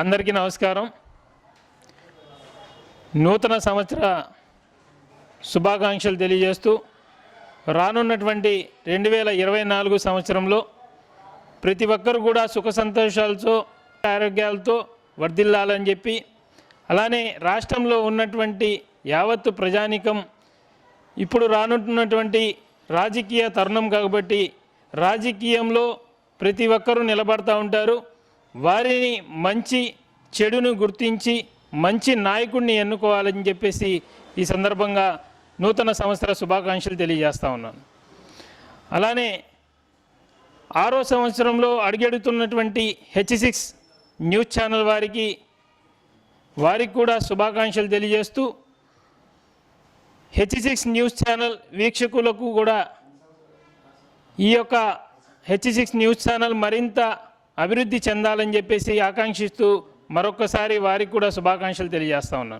అందరికీ నమస్కారం. నూతన సంవత్సర శుభాకాంక్షలు తెలియజేస్తూ రానున్నటువంటి రెండు వేల ఇరవై నాలుగు సంవత్సరంలో ప్రతి ఒక్కరు కూడా సుఖ సంతోషాలతో ఆరోగ్యాలతో వర్ధిల్లాలని చెప్పి అలానే రాష్ట్రంలో ఉన్నటువంటి యావత్తు ప్రజానికం ఇప్పుడు రానున్నటువంటి రాజకీయ తరుణం కాబట్టి రాజకీయంలో ప్రతి ఒక్కరూ నిలబడతా ఉంటారు. వారిని మంచి చెడును గుర్తించి మంచి నాయకుడిని ఎన్నుకోవాలని చెప్పేసి ఈ సందర్భంగా నూతన సంవత్సర శుభాకాంక్షలు తెలియజేస్తా ఉన్నాను. అలానే ఆరో సంవత్సరంలో అడుగెడుతున్నటువంటి హెచ్ సిక్స్ న్యూస్ ఛానల్ వారికి వారికి కూడా శుభాకాంక్షలు తెలియజేస్తూ హెచ్ సిక్స్ న్యూస్ ఛానల్ వీక్షకులకు కూడా ఈ యొక్క హెచ్ సిక్స్ న్యూస్ ఛానల్ మరింత అభివృద్ధి చెందాలని చెప్పేసి ఆకాంక్షిస్తూ మరొకసారి వారికి కూడా శుభాకాంక్షలు తెలియజేస్తా ఉన్నాను.